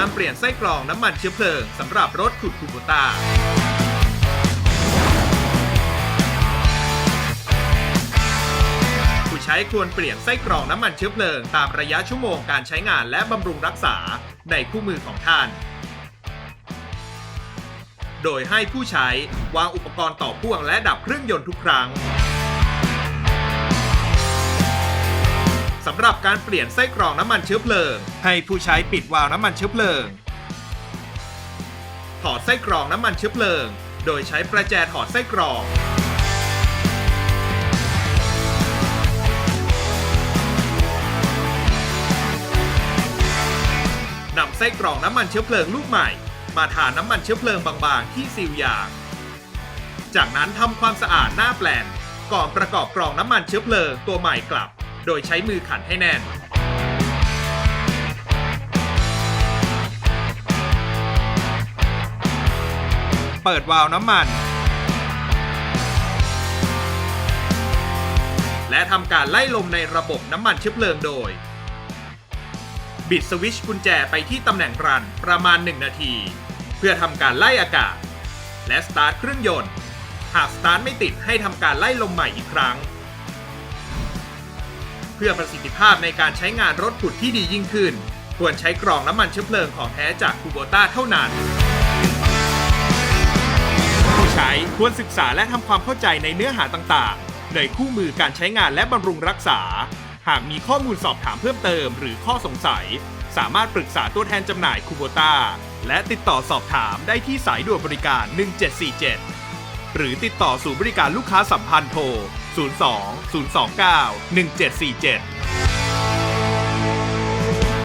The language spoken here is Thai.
การเปลี่ยนไส้กรองน้ำมันเชื้อเพลิงสำหรับรถขุดคูโบต้าผู้ใช้ควรเปลี่ยนไส้กรองน้ำมันเชื้อเพลิง ตามระยะชั่วโมงการใช้งานและบำรุงรักษาในคู่มือของท่าน โดยให้ผู้ใช้วางอุปกรณ์ต่อพ่วงและดับเครื่องยนต์ทุกครั้ง สำหรับการเปลี่ยนไส้กรองน้ำมันเชื้อเพลิง ให้ผู้ใช้ปิดวาล์วน้ำมันเชื้อเพลิง ถอดไส้กรองน้ำมันเชื้อเพลิง โดยใช้ประแจถอดไส้กรองนำไส้กรองน้ำมันเชื้อเพลิงลูกใหม่ มาทาน้ำมันเชื้อเพลิงบางๆ ที่ซีลยาง จากนั้นทำความสะอาดหน้าแปลนก่อนประกอบกรองน้ำมันเชื้อเพลิงตัวใหม่กลับ โดยใช้มือขันให้แน่น เปิดวาล์วน้ำมัน และทำการไล่ลมในระบบน้ำมันเชื้อเพลิงโดย บิดสวิตช์กุญแจไปที่ตำแหน่งรันประมาณ 1 นาที เพื่อทำการไล่อากาศ และสตาร์ทเครื่องยนต์ หากสตาร์ทไม่ติดให้ทำการไล่ลมใหม่อีกครั้ง เพื่อประสิทธิภาพในการใช้งานรถขุดที่ดียิ่งขึ้น ควรใช้กรองน้ำมันเชื้อเพลิงของแท้จากคูโบต้าเท่านั้น ผู้ใช้ควรศึกษาและทำความเข้าใจในเนื้อหาต่างๆ ในคู่มือการใช้งานและบำรุงรักษา หากมีข้อมูลสอบถามเพิ่มเติมหรือข้อสงสัย สามารถปรึกษาตัวแทนจำหน่ายคูโบต้าและติดต่อสอบถามได้ที่สายด่วนบริการ 1747 หรือติดต่อศูนย์บริการลูกค้าสัมพันธ์โทร 02 029 1747